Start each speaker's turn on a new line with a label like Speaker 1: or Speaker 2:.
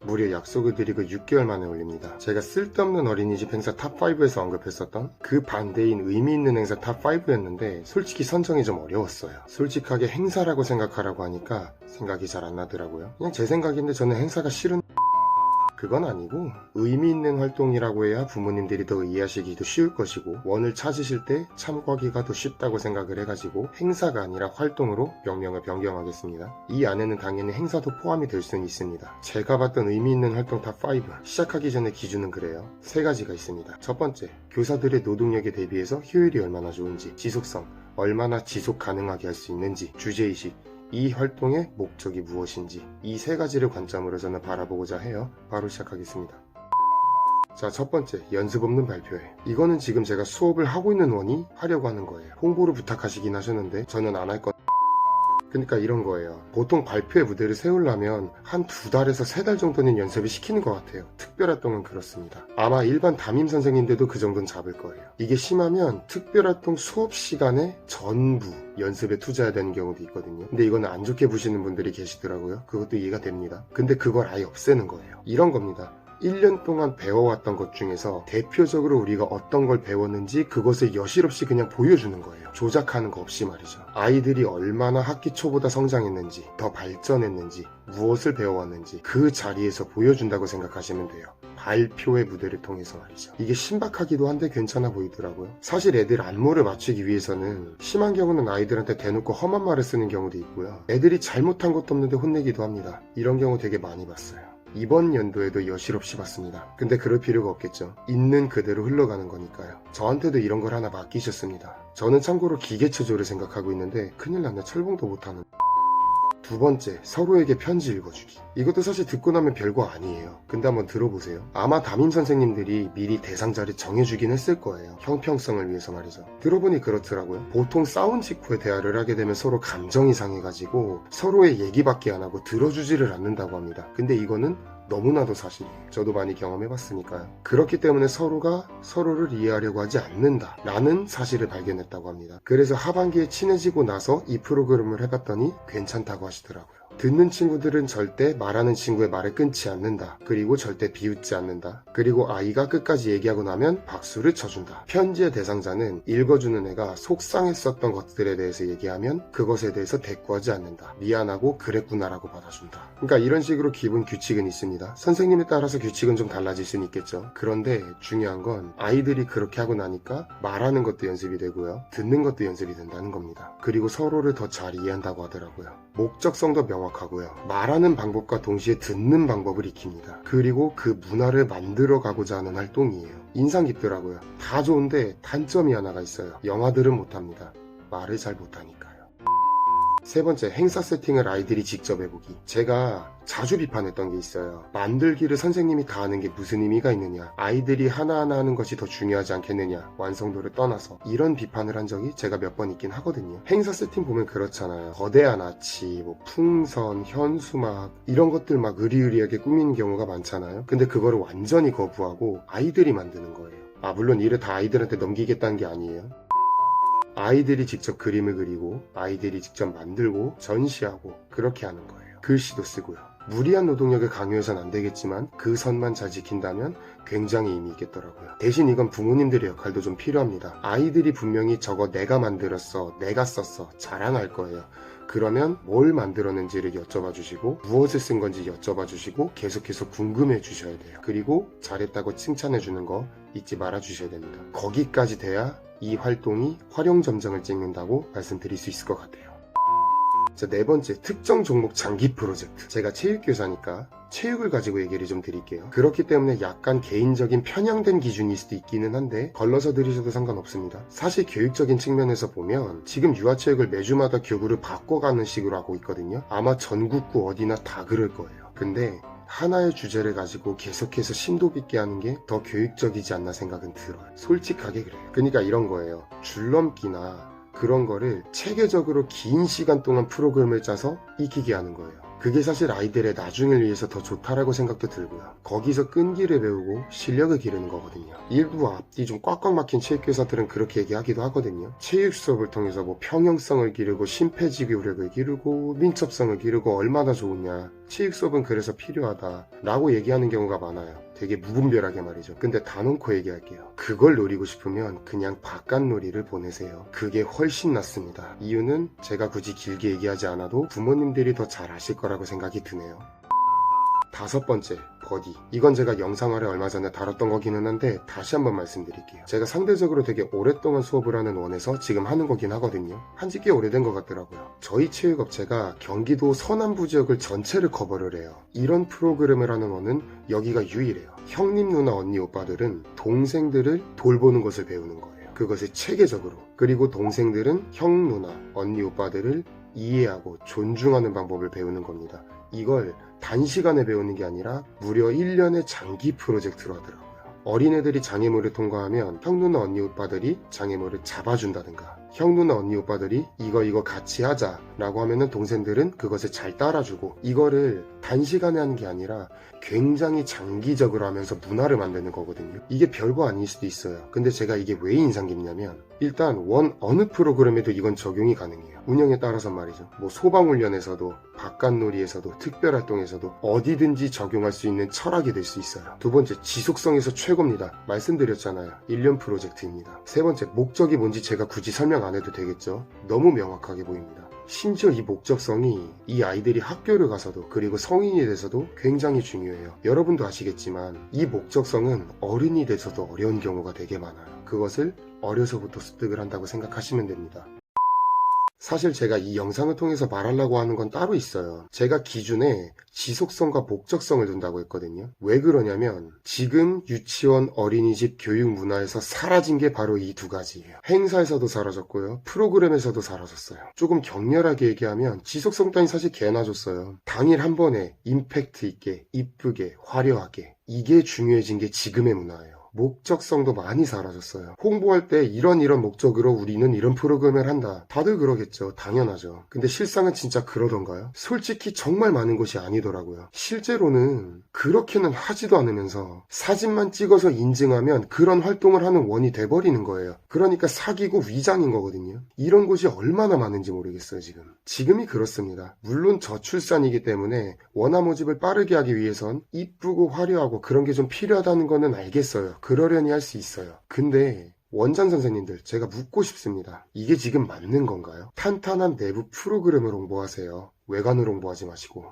Speaker 1: 무려 약속을 드리고 6개월 만에 올립니다. 제가 쓸데없는 어린이집 행사 탑5에서 언급했었던 그 반대인 의미 있는 행사 탑5였는데 솔직히 선정이 좀 어려웠어요. 솔직하게 행사라고 생각하라고 하니까 생각이 잘 안 나더라고요. 그냥 제 생각인데 저는 행사가 싫은 그건 아니고 의미 있는 활동이라고 해야 부모님들이 더 이해하시기도 쉬울 것이고 원을 찾으실 때 참고하기가 더 쉽다고 생각을 해가지고 행사가 아니라 활동으로 명명을 변경하겠습니다. 이 안에는 당연히 행사도 포함이 될 수는 있습니다. 제가 봤던 의미 있는 활동 탑5 시작하기 전에 기준은 그래요. 세 가지가 있습니다. 첫 번째, 교사들의 노동력에 대비해서 효율이 얼마나 좋은지, 지속성, 얼마나 지속 가능하게 할 수 있는지, 주제의식, 이 활동의 목적이 무엇인지 이 세 가지를 관점으로 저는 바라보고자 해요. 바로 시작하겠습니다. 자, 첫 번째, 연습 없는 발표회. 이거는 지금 제가 수업을 하고 있는 원이 하려고 하는 거예요. 홍보를 부탁하시긴 하셨는데 저는 안할 것. 그러니까 이런 거예요. 보통 발표회 무대를 세우려면 한 두 달에서 세 달 정도는 연습을 시키는 것 같아요. 특별활동은 그렇습니다. 아마 일반 담임 선생님들도 그 정도는 잡을 거예요. 이게 심하면 특별활동 수업 시간에 전부 연습에 투자해야 되는 경우도 있거든요. 근데 이거는 안 좋게 보시는 분들이 계시더라고요. 그것도 이해가 됩니다. 근데 그걸 아예 없애는 거예요. 이런 겁니다. 1년 동안 배워왔던 것 중에서 대표적으로 우리가 어떤 걸 배웠는지 그것을 여실없이 그냥 보여주는 거예요. 조작하는 거 없이 말이죠. 아이들이 얼마나 학기 초보다 성장했는지, 더 발전했는지, 무엇을 배워왔는지 그 자리에서 보여준다고 생각하시면 돼요. 발표의 무대를 통해서 말이죠. 이게 신박하기도 한데 괜찮아 보이더라고요. 사실 애들 안무를 맞추기 위해서는 심한 경우는 아이들한테 대놓고 험한 말을 쓰는 경우도 있고요. 애들이 잘못한 것도 없는데 혼내기도 합니다. 이런 경우 되게 많이 봤어요. 이번 연도에도 여실 없이 봤습니다. 근데 그럴 필요가 없겠죠. 있는 그대로 흘러가는 거니까요. 저한테도 이런 걸 하나 맡기셨습니다. 저는 참고로 기계 체조를 생각하고 있는데 큰일 났네 철봉도 못하는 두 번째, 서로에게 편지 읽어주기. 이것도 사실 듣고 나면 별거 아니에요. 근데 한번 들어보세요. 아마 담임 선생님들이 미리 대상자를 정해주긴 했을 거예요. 형평성을 위해서 말이죠. 들어보니 그렇더라고요. 보통 싸운 직후에 대화를 하게 되면 서로 감정이 상해가지고 서로의 얘기밖에 안 하고 들어주지를 않는다고 합니다. 근데 이거는 너무나도 사실이에요. 저도 많이 경험해 봤으니까요. 그렇기 때문에 서로가 서로를 이해하려고 하지 않는다 라는 사실을 발견했다고 합니다. 그래서 하반기에 친해지고 나서 이 프로그램을 해봤더니 괜찮다고 하시더라고요. 듣는 친구들은 절대 말하는 친구의 말을 끊지 않는다. 그리고 절대 비웃지 않는다. 그리고 아이가 끝까지 얘기하고 나면 박수를 쳐준다. 편지의 대상자는 읽어주는 애가 속상했었던 것들에 대해서 얘기하면 그것에 대해서 대꾸하지 않는다. 미안하고 그랬구나라고 받아준다. 그러니까 이런 식으로 기본 규칙은 있습니다. 선생님에 따라서 규칙은 좀 달라질 수는 있겠죠. 그런데 중요한 건 아이들이 그렇게 하고 나니까 말하는 것도 연습이 되고요. 듣는 것도 연습이 된다는 겁니다. 그리고 서로를 더 잘 이해한다고 하더라고요. 목적성도 명 확하고요. 말하는 방법과 동시에 듣는 방법을 익힙니다. 그리고 그 문화를 만들어 가고자 하는 활동이에요. 인상 깊더라고요. 다 좋은데 단점이 하나가 있어요. 영화들은 못합니다. 말을 잘 못하니까요. 세 번째, 행사 세팅을 아이들이 직접 해보기. 제가 자주 비판했던 게 있어요. 만들기를 선생님이 다 하는 게 무슨 의미가 있느냐. 아이들이 하나하나 하는 것이 더 중요하지 않겠느냐. 완성도를 떠나서. 이런 비판을 한 적이 제가 몇 번 있긴 하거든요. 행사 세팅 보면 그렇잖아요. 거대한 아치, 뭐 풍선, 현수막, 이런 것들 막 의리의리하게 꾸미는 경우가 많잖아요. 근데 그거를 완전히 거부하고 아이들이 만드는 거예요. 아, 물론 일을 다 아이들한테 넘기겠다는 게 아니에요. 아이들이 직접 그림을 그리고 아이들이 직접 만들고 전시하고 그렇게 하는 거예요. 글씨도 쓰고요. 무리한 노동력을 강요해서는 안 되겠지만 그 선만 잘 지킨다면 굉장히 의미 있겠더라고요. 대신 이건 부모님들의 역할도 좀 필요합니다. 아이들이 분명히 저거 내가 만들었어, 내가 썼어, 자랑할 거예요. 그러면 뭘 만들었는지를 여쭤봐 주시고 무엇을 쓴 건지 여쭤봐 주시고 계속해서 궁금해 주셔야 돼요. 그리고 잘했다고 칭찬해 주는 거 잊지 말아 주셔야 됩니다. 거기까지 돼야 이 활동이 활용 점정을 찍는다고 말씀드릴 수 있을 것 같아요. 자, 네 번째, 특정 종목 장기 프로젝트. 제가 체육교사니까 체육을 가지고 얘기를 좀 드릴게요. 그렇기 때문에 약간 개인적인 편향된 기준일 수도 있기는 한데 걸러서 들으셔도 상관없습니다. 사실 교육적인 측면에서 보면 지금 유아체육을 매주마다 교구를 바꿔가는 식으로 하고 있거든요. 아마 전국구 어디나 다 그럴 거예요. 근데 하나의 주제를 가지고 계속해서 심도 깊게 하는 게 더 교육적이지 않나 생각은 들어요. 솔직하게 그래요. 그러니까 이런 거예요. 줄넘기나 그런 거를 체계적으로 긴 시간 동안 프로그램을 짜서 익히게 하는 거예요. 그게 사실 아이들의 나중을 위해서 더 좋다라고 생각도 들고요. 거기서 끈기를 배우고 실력을 기르는 거거든요. 일부 앞뒤 좀 꽉꽉 막힌 체육교사들은 그렇게 얘기하기도 하거든요. 체육 수업을 통해서 뭐 평형성을 기르고 심폐지구력을 기르고 민첩성을 기르고 얼마나 좋으냐. 체육 수업은 그래서 필요하다 라고 얘기하는 경우가 많아요. 되게 무분별하게 말이죠. 근데 단언코 얘기할게요. 그걸 노리고 싶으면 그냥 바깥놀이를 보내세요. 그게 훨씬 낫습니다. 이유는 제가 굳이 길게 얘기하지 않아도 부모님들이 더 잘 아실 거라고 생각이 드네요. 다섯 번째, 버디. 이건 제가 영상 아래 얼마 전에 다뤘던 거기는 한데 다시 한번 말씀드릴게요. 제가 상대적으로 되게 오랫동안 수업을 하는 원에서 지금 하는 거긴 하거든요. 한지 꽤 오래된 것 같더라고요. 저희 체육업체가 경기도 서남부 지역을 전체를 커버를 해요. 이런 프로그램을 하는 원은 여기가 유일해요. 형님, 누나, 언니, 오빠들은 동생들을 돌보는 것을 배우는 거예요. 그것을 체계적으로. 그리고 동생들은 형, 누나, 언니, 오빠들을 이해하고 존중하는 방법을 배우는 겁니다. 이걸 단시간에 배우는 게 아니라 무려 1년의 장기 프로젝트로 하더라고요. 어린애들이 장애물을 통과하면 형 누나 언니 오빠들이 장애물을 잡아준다든가 형 누나 언니 오빠들이 이거 이거 같이 하자 라고 하면은 동생들은 그것을 잘 따라주고 이거를 단시간에 하는 게 아니라 굉장히 장기적으로 하면서 문화를 만드는 거거든요. 이게 별거 아닐 수도 있어요. 근데 제가 이게 왜 인상 깊냐면 일단 원 어느 프로그램에도 이건 적용이 가능해요. 운영에 따라서 말이죠. 뭐 소방훈련에서도 바깥놀이에서도 특별활동에서도 어디든지 적용할 수 있는 철학이 될 수 있어요. 두 번째 지속성에서 최고입니다. 말씀드렸잖아요. 1년 프로젝트입니다. 세 번째 목적이 뭔지 제가 굳이 설명 안 해도 되겠죠. 너무 명확하게 보입니다. 심지어 이 목적성이 이 아이들이 학교를 가서도 그리고 성인이 돼서도 굉장히 중요해요. 여러분도 아시겠지만 이 목적성은 어른이 돼서도 어려운 경우가 되게 많아요. 그것을 어려서부터 습득을 한다고 생각하시면 됩니다. 사실 제가 이 영상을 통해서 말하려고 하는 건 따로 있어요. 제가 기준에 지속성과 목적성을 둔다고 했거든요. 왜 그러냐면 지금 유치원 어린이집 교육 문화에서 사라진 게 바로 이 두 가지예요. 행사에서도 사라졌고요. 프로그램에서도 사라졌어요. 조금 격렬하게 얘기하면 지속성 따윈 사실 개나 줬어요. 당일 한 번에 임팩트 있게, 이쁘게, 화려하게 이게 중요해진 게 지금의 문화예요. 목적성도 많이 사라졌어요. 홍보할 때 이런 이런 목적으로 우리는 이런 프로그램을 한다. 다들 그러겠죠. 당연하죠. 근데 실상은 진짜 그러던가요? 솔직히 정말 많은 것이 아니더라고요. 실제로는 그렇게는 하지도 않으면서 사진만 찍어서 인증하면 그런 활동을 하는 원이 돼버리는 거예요. 그러니까 사기고 위장인 거거든요. 이런 곳이 얼마나 많은지 모르겠어요, 지금. 지금이 그렇습니다. 물론 저출산이기 때문에 원화 모집을 빠르게 하기 위해선 이쁘고 화려하고 그런 게 좀 필요하다는 거는 알겠어요. 그러려니 할 수 있어요. 근데 원장 선생님들 제가 묻고 싶습니다. 이게 지금 맞는 건가요? 탄탄한 내부 프로그램을 홍보하세요. 외관을 홍보하지 마시고.